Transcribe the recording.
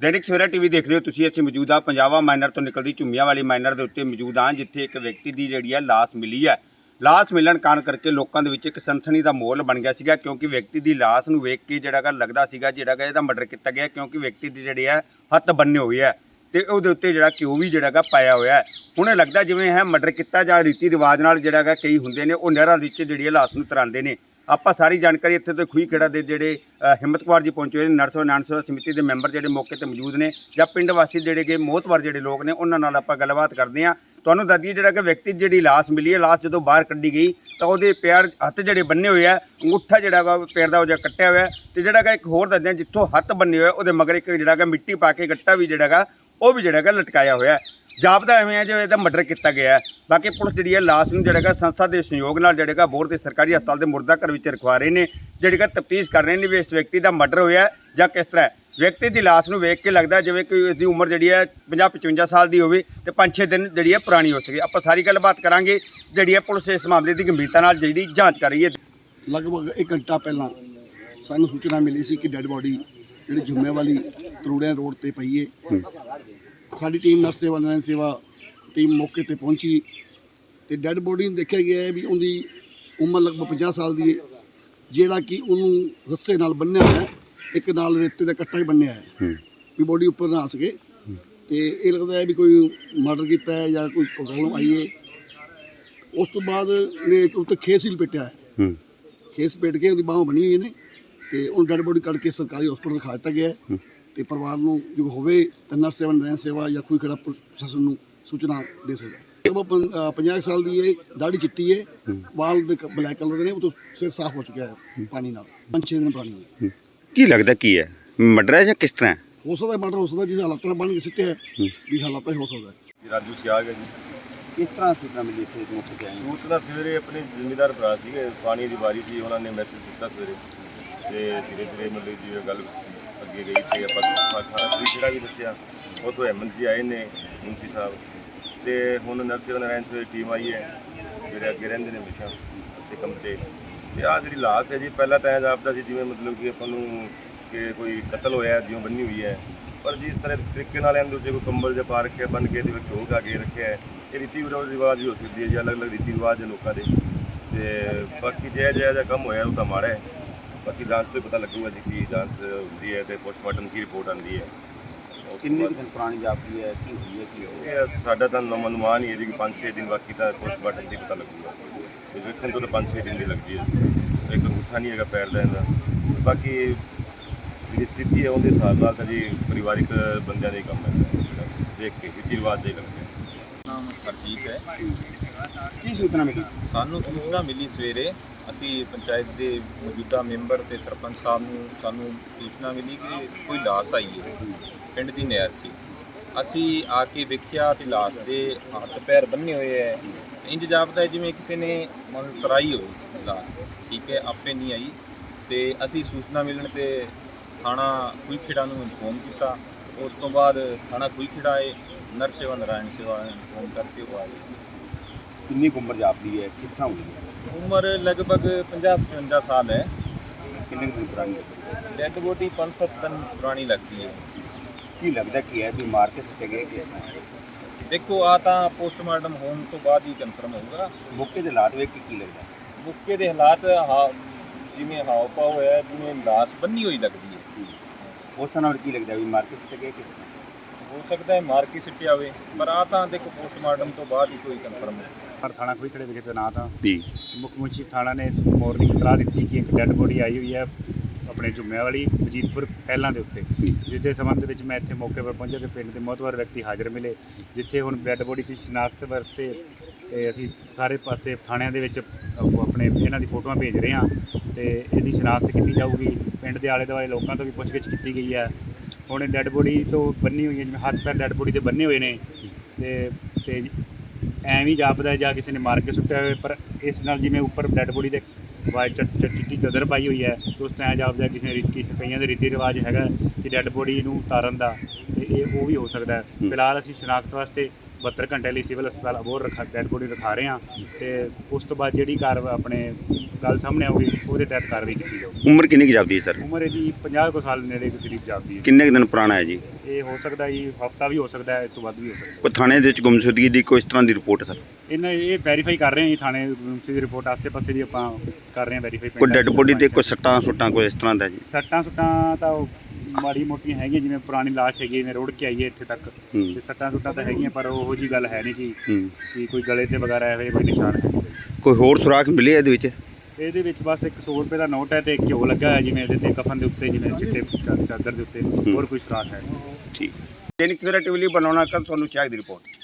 Dainik Savera TV ਦੇਖ ਰਹੇ ਹੋ ਤੁਸੀਂ ਅਸੀਂ ਮੌਜੂਦ ਹਾਂ ਪੰਜਾਬਾ ਮਾਈਨਰ ਤੋਂ ਨਿਕਲਦੀ ਝੁੰਮੀਆਂ ਵਾਲੀ ਮਾਈਨਰ ਦੇ ਉੱਤੇ ਮੌਜੂਦ ਹਾਂ ਜਿੱਥੇ ਇੱਕ ਵਿਅਕਤੀ ਦੀ ਜਿਹੜੀ ਹੈ ਲਾਸ਼ ਮਿਲੀ ਹੈ ਲਾਸ਼ ਮਿਲਣ ਕਾਰਨ ਕਰਕੇ ਲੋਕਾਂ ਦੇ ਵਿੱਚ ਇੱਕ ਸਨਸਨੀ ਦਾ ਮਾਹੌਲ ਬਣ ਗਿਆ ਸੀਗਾ, ਕਿਉਂਕਿ ਵਿਅਕਤੀ ਦੀ ਲਾਸ਼ ਨੂੰ ਵੇਖ ਕੇ ਜਿਹੜਾ ਗਾ ਲੱਗਦਾ ਸੀਗਾ, ਜਿਹੜਾ ਗਾ ਇਹਦਾ ਮਰਡਰ ਕੀਤਾ ਗਿਆ, ਕਿਉਂਕਿ ਵਿਅਕਤੀ ਦੀ ਜਿਹੜੀ ਹੈ ਹੱਥ ਬੰਨੇ ਹੋਏ ਹੈ ਤੇ ਉਹਦੇ ਉੱਤੇ ਜਿਹੜਾ ਘਿਓ ਵੀ ਜਿਹੜਾ ਗਾ ਪਾਇਆ ਹੋਇਆ। ਹੈ ਹੁਣ ਇਹ ਲੱਗਦਾ ਜਿਵੇਂ ਇਹ ਮਰਡਰ ਕੀਤਾ ਜਾਂ ਰੀਤੀ ਰਿਵਾਜ ਨਾਲ ਜਿਹੜਾ ਗਾ ਕਈ ਹੁੰਦੇ ਨੇ, ਉਹ ਨਹਿਰਾਂ ਵਿੱਚ ਜਿਹੜੀ ਹੈ ਲਾਸ਼ ਨੂੰ ਤਰਾਉਂਦੇ ਨੇ। ਆਪਾਂ ਸਾਰੀ ਜਾਣਕਾਰੀ ਇੱਥੇ ਤੋਂ ਖੂਹੀ ਖੇੜਾ ਦੇ ਜਿਹੜੇ ਹਿੰਮਤ ਕੁਮਾਰ ਜੀ ਪਹੁੰਚੇ ਹੋਏ ਨੇ, ਨਰਸ ਵਿਗਿਆਨ ਸਮਿਤੀ ਦੇ ਮੈਂਬਰ ਜਿਹੜੇ ਮੌਕੇ ਤੇ ਮੌਜੂਦ ਨੇ, ਜਾਂ ਪਿੰਡ ਵਾਸੀ ਜਿਹੜੇ ਕਿ ਮੋਹਤਵਰ ਜਿਹੜੇ ਲੋਕ ਨੇ, ਉਹਨਾਂ ਨਾਲ ਆਪਾਂ ਗੱਲਬਾਤ ਕਰਦੇ ਹਾਂ। ਤੁਹਾਨੂੰ ਦੱਸ ਦਈਏ ਜਿਹੜਾ ਕਿ ਵਿਅਕਤੀ ਜਿਹੜੀ ਲਾਸ਼ ਮਿਲੀ ਹੈ, ਲਾਸ਼ ਜਦੋਂ ਬਾਹਰ ਕੱਢੀ ਗਈ, ਤਾਂ ਉਹਦੇ ਪੈਰ ਹੱਥ ਜਿਹੜੇ ਬੰਨੇ ਹੋਏ ਆ, ਅੰਗੂਠਾ ਜਿਹੜਾ ਗਾ ਉਹ ਪੈਰ ਦਾ ਉਹ ਜਿਹਾ ਕੱਟਿਆ ਹੋਇਆ ਹੈ ਤੇ ਜਿਹੜਾ ਗਾ ਇੱਕ ਹੋਰ ਦੱਸਦੇ ਜਿੱਥੋਂ ਹੱਥ ਬੰਨੇ ਹੋਏ ਉਹਦੇ ਮਗਰ ਇੱਕ ਜਿਹੜਾ ਗਾ ਮਿੱਟੀ ਪਾ ਕੇ ਗੱਟਾ ਵੀ ਜਿਹੜਾ ਗਾ ਉਹ ਵੀ ਜਿਹੜਾ ਹੈਗਾ ਲਟਕਾਇਆ ਹੋਇਆ ਹੈ। ਜਾਪਦਾ ਐਵੇਂ ਹੈ ਜਿਵੇਂ ਇਹਦਾ ਮਰਡਰ ਕੀਤਾ ਗਿਆ ਹੈ। ਬਾਕੀ ਪੁਲਿਸ ਜਿਹੜੀ ਹੈ ਲਾਸ਼ ਨੂੰ ਜਿਹੜਾ ਗਾ ਸੰਸਥਾ ਦੇ ਸਹਿਯੋਗ ਨਾਲ ਜਿਹੜਾ ਗਾ ਬੋਰ ਦੇ ਸਰਕਾਰੀ ਹਸਪਤਾਲ ਦੇ ਮੁਰਦਾ ਘਰ ਵਿੱਚ ਰਖਵਾ ਰਹੇ ਨੇ। ਜਿਹੜੀ ਗਾ ਤਫਤੀਸ਼ ਕਰ ਰਹੇ ਨੇ ਵੀ ਇਸ ਵਿਅਕਤੀ ਦਾ ਮਰਡਰ ਹੋਇਆ ਜਾਂ ਕਿਸ ਤਰ੍ਹਾਂ ਵਿਅਕਤੀ ਦੀ ਲਾਸ਼ ਨੂੰ ਵੇਖ ਕੇ ਲੱਗਦਾ ਜਿਵੇਂ ਕਿ ਇਸ ਦੀ ਉਮਰ ਜਿਹੜੀ ਹੈ 50 55 ਸਾਲ ਦੀ ਹੋਵੇ ਤੇ 5-6 ਦਿਨ ਜਿਹੜੀ ਹੈ ਪੁਰਾਣੀ ਹੋ ਸਕੇ। ਆਪਾਂ ਸਾਰੀ ਗੱਲਬਾਤ ਕਰਾਂਗੇ। ਜਿਹੜੀ ਹੈ ਪੁਲਿਸ ਇਸ ਮਾਮਲੇ ਦੀ ਗੰਭੀਰਤਾ ਨਾਲ ਜਿਹੜੀ ਜਾਂਚ ਕਰ ਰਹੀ ਹੈ। ਲਗਭਗ 1 ਘੰਟਾ ਪਹਿਲਾਂ ਸਾਨੂੰ ਸੂਚਨਾ ਮਿਲੀ ਸੀ ਕਿ ਡੈੱਡ ਬੋਡੀ ਜਿਹੜੀ ਜੁਮੇ ਵਾਲੀ ਤਰੂੜਿਆਂ ਰੋਡ ਤੇ ਪਈ ਏ ਸਾਡੀ ਟੀਮ ਨਰਸ ਸੇਵਾ ਨਰਨ ਸੇਵਾ ਟੀਮ ਮੌਕੇ ਤੇ ਪਹੁੰਚੀ। ਤੇ ਡੈੱਡ ਬੋਡੀ ਨੂੰ ਦੇਖਿਆ ਗਿਆ ਹੈ ਵੀ ਉਹਦੀ ਉਮਰ ਲਗਭਗ 50 ਸਾਲ ਦੀ ਹੈ ਜਿਹੜਾ ਕਿ ਉਹਨੂੰ ਰੱਸੇ ਨਾਲ ਬੰਨਿਆ ਹੋਇਆ ਹੈ ਇੱਕ ਨਾਲ ਰੇਤੇ ਦਾ ਕੱਟਾ ਹੀ ਬੰਨਿਆ ਹੈ। ਵੀ ਬੋਡੀ ਉੱਪਰ ਨਾ ਆ ਸਕੇ ਤੇ ਇਹ ਲੱਗਦਾ ਹੈ ਵੀ ਕੋਈ ਮਰਡਰ ਕੀਤਾ ਹੈ ਜਾਂ ਕੋਈ ਪ੍ਰੋਬਲਮ ਆਈ ਹੈ। ਉਸ ਤੋਂ ਬਾਅਦ ਨੇ ਇੱਕ ਉੱਤੇ ਖੇਸ ਹੀ ਲਪੇਟਿਆ ਹੈ। ਕੇਸ ਪੇਟ ਕੇ ਉਹਦੀ ਬਾਹਾਂ ਬਣੀ ਹੋਈ ਨੇ ਤੇ ਉਹ ਡੈਡ ਬੋਡੀ ਕੱਢ ਕੇ ਸਰਕਾਰੀ ਹਸਪਤਾਲ ਰਖਾ ਦਿੱਤਾ ਗਿਆ ਹੈ। ਤੇ ਪਰਿਵਾਰ ਨੂੰ ਜੋ ਹੋਵੇ ਤਾਂ ਨਰਸ ਸੇਵਾ ਨਰੈਣ ਸੇਵਾ ਜਾਂ ਕੋਈ ਖੜਾ ਪ੍ਰਸ਼ਾਸਨ ਨੂੰ ਸੂਚਨਾ ਦੇ ਸਕਦਾ ਉਹ 50 ਸਾਲ ਦੀ ਹੈ ਦਾੜੀ ਚਿੱਟੀ ਹੈ ਵਾਲ ਦੇ ਬਲੈਕ ਕਲਰ ਦੇ ਨੇ ਉਹ ਤੋਂ ਸਿਰ ਸਾਫ਼ ਹੋ ਚੁੱਕਿਆ ਹੈ ਪਾਣੀ ਨਾਲ। ਪੰਜ ਛੇ ਦਿਨ ਪਾਣੀ ਹੈ। ਕੀ ਲੱਗਦਾ ਕੀ ਹੈ? ਮਰਡਰ ਹੈ ਜਾਂ ਕਿਸ ਤਰ੍ਹਾਂ ਹੈ? ਹੋ ਸਕਦਾ ਮਰਡਰ ਹੋ ਸਕਦਾ ਜਿਸ ਹਾਲਾਤਾਂ ਨਾਲ ਬਣ ਕੇ ਸਿੱਟਿਆ ਹੈ ਵੀ ਹਾਲਾਤਾਂ ਹੋ ਸਕਦਾ ਰਾਜੂ ਸਿਆਗ ਹੈ ਜੀ। ਕਿਸ ਤਰ੍ਹਾਂ ਸੂਚਨਾ ਮਿਲੀ ਇੱਥੇ ਮੌਕੇ ਤੇ ਆਏ ਸੂਚਨਾ ਸਵੇਰੇ ਆਪਣੇ ਜ਼ਿਮੀਦਾਰ ਭਰਾ ਸੀਗੇ ਪਾਣੀ ਦੀ ਵਾਰੀ ਸੀ ਉਹਨਾਂ ਨੇ ਮੈਸੇਜ ਦਿੱਤਾ ਸਵੇਰੇ। ਤੇ ਧੀਰੇ ਧੀਰੇ ਮਤਲਬ ਜੀ ਇਹ ਗੱਲ ਅੱਗੇ ਗਈ ਤੇ ਆਪਾਂ ਖਾਣਾ ਜਿਹੜਾ ਵੀ ਦੱਸਿਆ, ਉਹ ਤੋਂ ਹੈਮੰਤ ਜੀ ਆਏ ਨੇ ਮੁੰਸ਼ੀ ਸਾਹਿਬ। ਤੇ ਹੁਣ ਨਰਸਿੰਘ ਨਾਰਾਇਣ ਸਵੇਰੇ ਟੀਮ ਆਈ ਹੈ, ਜਿਹੜੇ ਅੱਗੇ ਰਹਿੰਦੇ ਨੇ ਹਮੇਸ਼ਾ, ਅੱਛੇ ਕੰਮ ਤੇ। ਤੇ ਆ ਜਿਹੜੀ ਲਾਸ਼ ਹੈ ਜੀ, ਪਹਿਲਾਂ ਤਾਂ ਇਹ ਜਾਪਦਾ ਸੀ, ਜਿਵੇਂ ਮਤਲਬ ਕਿ ਆਪਾਂ ਨੂੰ ਕਿ ਕੋਈ ਕਤਲ ਹੋਇਆ, ਜਿਉਂ ਬੰਨੀ ਹੋਈ ਹੈ। ਪਰ ਜੀ ਇਸ ਤਰ੍ਹਾਂ ਤਰੀਕੇ ਨਾਲ ਇਹਦੇ ਜੇ ਕੋਈ ਕੰਬਲ ਜਾਂ ਪਾ ਰੱਖਿਆ ਬੰਨ ਕੇ ਇਹਦੇ ਵਿੱਚ ਢੋਲ ਕੇ ਰੱਖਿਆ ਹੈ, ਇਹ ਰੀਤੀ ਰਿਵਾਜ ਵੀ ਹੋ ਸਕਦੀ ਹੈ ਜੀ, ਅਲੱਗ-ਅਲੱਗ ਰੀਤੀ ਰਿਵਾਜ ਹੈ ਲੋਕਾਂ ਦੇ। ਤੇ ਬਾਕੀ ਜਿਹੜਾ ਜਿਹੜਾ ਜਿਹਾ ਕੰਮ ਹੋਇਆ, ਉਹ ਤਾਂ ਮਾੜਾ ਹੈ। ਬਾਕੀ ਜਾਂਚ ਤੋਂ ਹੀ ਪਤਾ ਲੱਗੂਗਾ ਜੀ ਕੀ ਜਾਂਚ ਹੁੰਦੀ ਹੈ ਤੇ ਪੋਸਟਮਾਰਟਮ ਕੀ ਰਿਪੋਰਟ ਆਉਂਦੀ ਹੈ। ਉਸ ਤੋਂ ਕਿੰਨੇ ਬਾਅਦ- ਕੁ ਦਿਨ ਪੁਰਾਣੀ ਜਾਪਦੀ ਹੈ ਕੀ ਹੋਈ ਹੈ ਕੀ ਹੋਇਆ? ਇਹ ਸਾਡਾ ਤਾਂ ਨਮ- ਅਨੁਮਾਨ ਹੀ ਹੈ ਜੀ ਕਿ 5-6 ਦਿਨ ਬਾਕੀ ਤਾਂ ਪੋਸਟਮਾਰਟਮ ਦੀ ਪਤਾ ਲੱਗੂਗਾ। ਤੇ ਵੇਖਣ ਤੋਂ ਤਾਂ 5-6 ਦਿਨ ਦੀ ਲੱਗਦੀ ਹੈ। ਇੱਕ ਅੰਗੂਠਾ ਨਹੀਂ ਹੈਗਾ ਪੈਰ ਦਾ। ਇਹਦਾ ਬਾਕੀ ਜਿਹੜੀ ਸਥਿਤੀ ਹੈ ਉਹਦੇ ਹਿਸਾਬ ਨਾਲ ਤਾਂ ਜੀ ਪਰਿਵਾਰਿਕ ਬੰਦਿਆਂ ਦਾ ਹੀ ਕੰਮ ਹੈ। ਦੇਖ ਕੇ ਰੀਤੀ ਰਿਵਾਜ ਦੇ ਲੱਗਦੇ ਨਾਮ ਹਰਜੀਤ ਹੈ। ਕੀ ਸੂਚਨਾ ਮਿਲੀ? ਸਾਨੂੰ ਸੂਚਨਾ ਮਿਲੀ ਸਵੇਰੇ। ਅਸੀਂ ਪੰਚਾਇਤ ਦੇ ਮੌਜੂਦਾ ਮੈਂਬਰ ਤੇ ਸਰਪੰਚ ਸਾਹਿਬ ਨੂੰ ਸਾਨੂੰ ਸੂਚਨਾ ਮਿਲੀ ਕਿ ਕੋਈ ਲਾਸ਼ ਆਈ ਹੈ ਪਿੰਡ ਦੀ ਨਹਿਰ 'ਤੇ। ਅਸੀਂ ਆ ਕੇ ਵੇਖਿਆ ਤੇ ਲਾਸ਼ ਦੇ ਹੱਥ ਪੈਰ ਬੰਨੇ ਹੋਏ ਹੈ। ਇੰਜ ਜਾਪਦਾ ਜਿਵੇਂ ਕਿਸੇ ਨੇ ਮਨ ਤਰਾਈ ਹੋਈ ਲਾਸ਼ ਠੀਕ ਹੈ ਆਪੇ ਨਹੀਂ ਆਈ। ਤੇ ਅਸੀਂ ਸੂਚਨਾ ਮਿਲਣ ਤੇ ਥਾਣਾ ਖੁਈਖੇੜਾ ਨੂੰ ਇਨਫੋਰਮ ਕੀਤਾ। ਉਸ ਤੋਂ ਬਾਅਦ ਥਾਣਾ ਖੁਈਖੇੜਾ ਆਏ ਨਰ ਸੇਵਾ ਨਾਰਾਇਣ ਸੇਵਾ ਇਨਫੋਰਮ ਕਰਕੇ ਉਹ ਆਏ। ਕਿੰਨੀ ਕੁ ਉਮਰ ਜਾਪਦੀ ਹੈ? ਕਿਸ ਤਰ੍ਹਾਂ ਹੋਈ ਹੈ? ਉਮਰ ਲਗਭਗ 50-55 ਸਾਲ ਹੈ। ਕਿੰਨੇ ਦਿਨ ਪੁਰਾਣੀ ਹੈ? ਡੈਡ ਬੋਡੀ 5-7 ਦਿਨ ਪੁਰਾਣੀ ਲੱਗਦੀ ਹੈ। ਕੀ ਲੱਗਦਾ ਕੀ ਹੈ? ਵੀ ਮਾਰ ਕੇ ਸੁੱਟੇ ਗਏ ਕਿ ਦੇਖੋ ਆ ਤਾਂ ਪੋਸਟਮਾਰਟਮ ਹੋਣ ਤੋਂ ਬਾਅਦ ਹੀ ਕਨਫਰਮ ਹੋਊਗਾ। ਮੌਕੇ ਦੇ ਹਾਲਾਤ ਵੇਖ ਕੇ ਕੀ ਲੱਗਦਾ? ਮੁੱਕੇ ਦੇ ਹਾਲਾਤ ਹਾ ਜਿਵੇਂ ਹਾਵ ਭਾਵ ਹੋਇਆ ਜਿਵੇਂ ਲਾਸ਼ ਬੰਨੀ ਹੋਈ ਲੱਗਦੀ ਹੈ। ਉਸ ਨਾਲ ਕੀ ਲੱਗਦਾ ਵੀ ਮਾਰ ਕੇ ਸੁੱਟੇ ਗਏ ਕਿ ਹੋ ਸਕਦਾ ਹੈ ਮਾਰ ਕੇ ਸਿੱਟਿਆ ਹੋਵੇ ਪਰ ਆ ਤਾਂ ਦੇਖੋ ਪੋਸਟਮਾਰਟਮ ਤੋਂ ਬਾਅਦ ਹੀ ਕੋਈ ਕਨਫਰਮ ਹੈ ਪਰ ਥਾਣਾ ਕੋਈ ਖੜੇ ਵਿਖੇ ਤੈਨਾਤ ਹਾਂ ਜੀ। ਮੁੱਖ ਮੁੰਸ਼ੀ ਥਾਣਾ ਨੇ ਇਸ ਮਾਰਨਿੰਗ ਇਤਲਾਹ ਦਿੱਤੀ ਕਿ ਇੱਕ ਡੈੱਡ ਬੋਡੀ ਆਈ ਹੋਈ ਹੈ ਆਪਣੇ ਜੁਮਿਆਂ ਵਾਲੀ ਵਜੀਦਪੁਰ ਪਹਿਲਾਂ ਦੇ ਉੱਤੇ। ਜਿਸ ਦੇ ਸੰਬੰਧ ਵਿੱਚ ਮੈਂ ਇੱਥੇ ਮੌਕੇ ਪਰ ਪਹੁੰਚਿਆ ਤੇ ਪਿੰਡ ਦੇ ਮੋਹਤਵਾਰ ਵਿਅਕਤੀ ਹਾਜ਼ਰ ਮਿਲੇ ਜਿੱਥੇ ਹੁਣ ਡੈੱਡ ਬੋਡੀ ਦੀ ਸ਼ਨਾਖਤ ਵਾਸਤੇ ਤੇ ਅਸੀਂ ਸਾਰੇ ਪਾਸੇ ਥਾਣਿਆਂ ਦੇ ਵਿੱਚ ਆਪਣੇ ਇਹਨਾਂ ਦੀ ਫੋਟੋਆਂ ਭੇਜ ਰਹੇ ਹਾਂ। ਤੇ ਇਹਦੀ ਸ਼ਨਾਖਤ ਕੀਤੀ ਜਾਊਗੀ। ਪਿੰਡ ਦੇ ਆਲੇ ਦੁਆਲੇ ਲੋਕਾਂ ਤੋਂ ਵੀ ਪੁੱਛਗਿੱਛ ਕੀਤੀ ਗਈ ਹੈ। ਹੁਣ ਇਹ ਡੈੱਡ ਬੋਡੀ ਤੋਂ ਬੰਨੀ ਹੋਈ ਹੈ ਜਿਵੇਂ ਹੱਥ ਪੈਰ ਡੈੱਡ ਬੋਡੀ ਤੇ ਬੰਨੇ ਹੋਏ ਨੇ। ਤੇ ਤੇ ਐਵੇਂ ਹੀ ਜਾਪਦਾ ਜਾਂ ਕਿਸੇ ਨੇ ਮਾਰ ਕੇ ਸੁੱਟਿਆ ਹੋਵੇ ਪਰ ਇਸ ਨਾਲ ਜਿਵੇਂ ਉੱਪਰ ਡੈੱਡ ਬੋਡੀ ਦੇ ਵਾਈਟ ਚਿੱਟੀ ਚਾਦਰ ਪਾਈ ਹੋਈ ਹੈ ਤੇ ਉਸ ਤਰ੍ਹਾਂ ਜਾਪਦਾ ਕਿਸੇ ਨੇ ਰੀਤੀ ਕਈਆਂ ਦੇ ਰੀਤੀ ਰਿਵਾਜ ਹੈਗਾ ਕਿ ਡੈੱਡ ਬੋਡੀ ਨੂੰ ਉਤਾਰਨ ਦਾ ਤੇ ਇਹ ਉਹ ਵੀ ਹੋ ਸਕਦਾ ਹੈ। ਫਿਲਹਾਲ ਅਸੀਂ ਸ਼ਨਾਖਤ ਵਾਸਤੇ 72 ਘੰਟੇ ਲਈ ਸਿਵਲ ਹਸਪਤਾਲ ਅਬੋਰ ਰਖਾ ਡੈਡ ਬੋਡੀ ਰਖਾ ਰਹੇ ਹਾਂ ਤੇ ਉਸ ਤੋਂ ਬਾਅਦ ਜਿਹੜੀ ਕਾਰ ਆਪਣੇ ਗੱਲ ਸਾਹਮਣੇ ਆਊਗੀ ਉਹਦੇ ਤਹਿਤ ਕਾਰਵਾਈ ਕੀਤੀ ਜਾਊਗੀ। ਉਮਰ ਕਿੰਨੀ ਕੁ ਜਾਪਦੀ ਹੈ ਸਰ? ਉਮਰ ਇਹਦੀ 50 ਕੁ ਸਾਲ ਨੇੜੇ ਦੇ ਕਰੀਬ ਜਾਂਦੀ ਹੈ। ਕਿੰਨੇ ਕੁ ਦਿਨ ਪੁਰਾਣਾ ਹੈ ਜੀ? ਇਹ ਹੋ ਸਕਦਾ ਜੀ ਹਫਤਾ ਵੀ ਹੋ ਸਕਦਾ ਹੈ ਇਸ ਤੋਂ ਵੱਧ ਵੀ ਹੋ ਸਕਦਾ ਕੋਈ ਥਾਣੇ ਦੇ ਵਿੱਚ ਗੁੰਮਸ਼ੁਦਗੀ ਦੀ ਕੋਈ ਇਸ ਤਰ੍ਹਾਂ ਦੀ ਰਿਪੋਰਟ ਸਰ? ਇਹਨਾਂ ਇਹ ਵੈਰੀਫਾਈ ਕਰ ਰਹੇ ਹਾਂ ਜੀ ਥਾਣੇ ਦੀ ਰਿਪੋਰਟ ਆਸੇ-ਪਾਸੇ ਦੀ ਆਪਾਂ ਕਰ ਰਹੇ ਹਾਂ ਵੈਰੀਫਾਈ ਕੋਈ ਡੈੱਡ ਬੋਡੀ ਤੇ ਕੋਈ ਸੱਟਾਂ ਸੁੱਟਾਂ ਕੋਈ ਇਸ ਤਰ੍ਹਾਂ ਦਾ ਜੀ? ਸੱਟਾਂ ਸੁੱਟਾਂ ਤਾਂ ਉਹ ਮਾੜੀ ਮੋਟੀਆਂ ਹੈਗੀਆਂ ਜਿਵੇਂ ਪੁਰਾਣੀ ਲਾਸ਼ ਹੈਗੀ ਜਿਵੇਂ ਰੋੜ ਕੇ ਆਈ ਹੈ ਇੱਥੇ ਤੱਕ। ਹੂੰ। ਤੇ ਸੱਟਾਂ ਸੁੱਟਾਂ ਤਾਂ ਹੈਗੀਆਂ ਪਰ ਉਹੋ ਜੀ ਗੱਲ ਹੈ ਨਹੀਂ ਕਿ ਹੂੰ। ਕਿ ਕੋਈ ਗਲੇ ਤੇ ਵਗੈਰਾ ਇਹੋ ਜਿਹੇ ਕੋਈ ਨਿਸ਼ਾਨ ਹੈ ਕੋਈ ਹੋਰ ਸੁਰਾਖ ਮਿਲੇ ਇਹਦੇ ਵਿੱਚ? ਇਹਦੇ ਵਿੱਚ ਬਸ ਇੱਕ 100 ਰੁਪਏ ਦਾ ਨੋਟ ਹੈ ਤੇ ਘਿਓ ਲੱਗਾ ਹੋਇਆ ਜਿਵੇਂ ਇਹਦੇ ਤੇ ਕਫਨ ਦੇ ਉੱਤੇ ਜਿਵੇਂ ਚਿੱਟੇ ਚਾਦਰ ਦੇ ਉੱਤੇ ਹੋਰ ਕੋਈ ਸੁਰਾਖ ਹੈ। ਠੀਕ। ਦੈਨਿਕ ਸਵੇਰਾ ਟੀਵੀ ਲਈ ਬਣਾਉਣਾ ਕੱਲ ਤੁਹਾਨੂੰ ਚਾਹੀਦੀ ਰਿਪੋਰਟ।